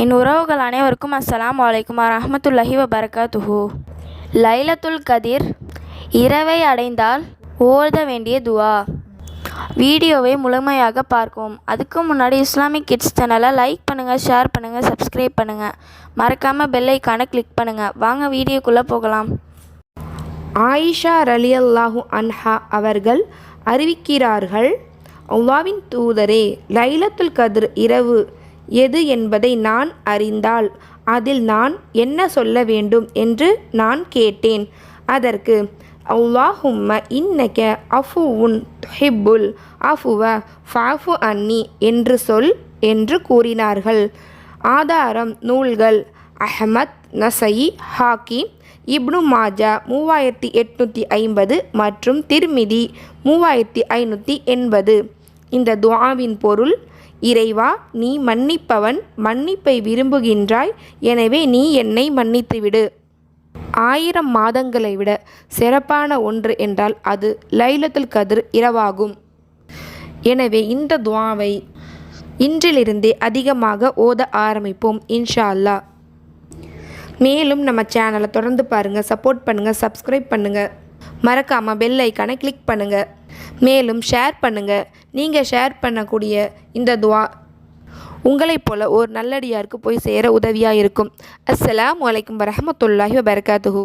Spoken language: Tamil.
என் உறவுகள் அனைவருக்கும் அஸ்ஸலாமு அலைக்கும் வரஹ்மத்துல்லாஹி வபரகாத்துஹு. லைலத்துல் கதிர் இரவை அடைந்தால் ஓத வேண்டிய துவா. வீடியோவை முழுமையாக பார்க்கவும். அதுக்கு முன்னாடி இஸ்லாமிக் கிட்ஸ் சேனலை லைக் பண்ணுங்கள் ஷேர் பண்ணுங்கள் சப்ஸ்கிரைப் பண்ணுங்கள் மறக்காமல் பெல்லைக்கான கிளிக் பண்ணுங்கள் வாங்க வீடியோக்குள்ளே போகலாம். ஆயிஷா ரலி அல்லாஹு அன்ஹா அவர்கள் அறிவிக்கிறார்கள் அவ்வாவின் தூதரே லைலத்துல் கதிர் இரவு எது என்பதை நான் அறிந்தால் அதில் நான் என்ன சொல்ல வேண்டும் என்று நான் கேட்டேன். அதற்கு அல்லாஹும்ம இன்னக அஃபுவுன் ஹிப்புல் அஃபுவ ஃபாஃபு அன்னி என்று சொல் என்று கூறினார்கள். ஆதாரம் நூல்கள் அஹமத் நசயி ஹாக்கிம் இப்னு மாஜா மூவாயிரத்தி எட்நூற்றி ஐம்பது மற்றும் திருமிதி மூவாயிரத்தி ஐநூற்றி எண்பது. இந்த துவாவின் பொருள் இறைவா நீ மன்னிப்பவன் மன்னிப்பை விரும்புகின்றாய் எனவே நீ என்னை மன்னித்துவிடு. ஆயிரம் மாதங்களை விட சிறப்பான ஒன்று என்றால் அது லைலத்துல் கதிர் இரவாகும். எனவே இந்த துவாவை இன்றிலிருந்தே அதிகமாக ஓத ஆரம்பிப்போம் இன்ஷா அல்லாஹ் மேலும் நம்ம சேனலை தொடர்ந்து பாருங்கள் சப்போர்ட் பண்ணுங்கள் சப்ஸ்கிரைப் பண்ணுங்கள் மறக்காமல் பெல் ஐக்கானை கிளிக் பண்ணுங்கள் மேலும் ஷேர் பண்ணுங்கள் நீங்கள் ஷேர் பண்ணக்கூடிய இந்த துவா உங்களைப் போல ஒரு நல்லடியாருக்கு போய் சேர உதவியாக இருக்கும். அஸ்ஸலாமு வலைக்கம் வரமத்துல்லாஹி வபர்காத்துஹூ.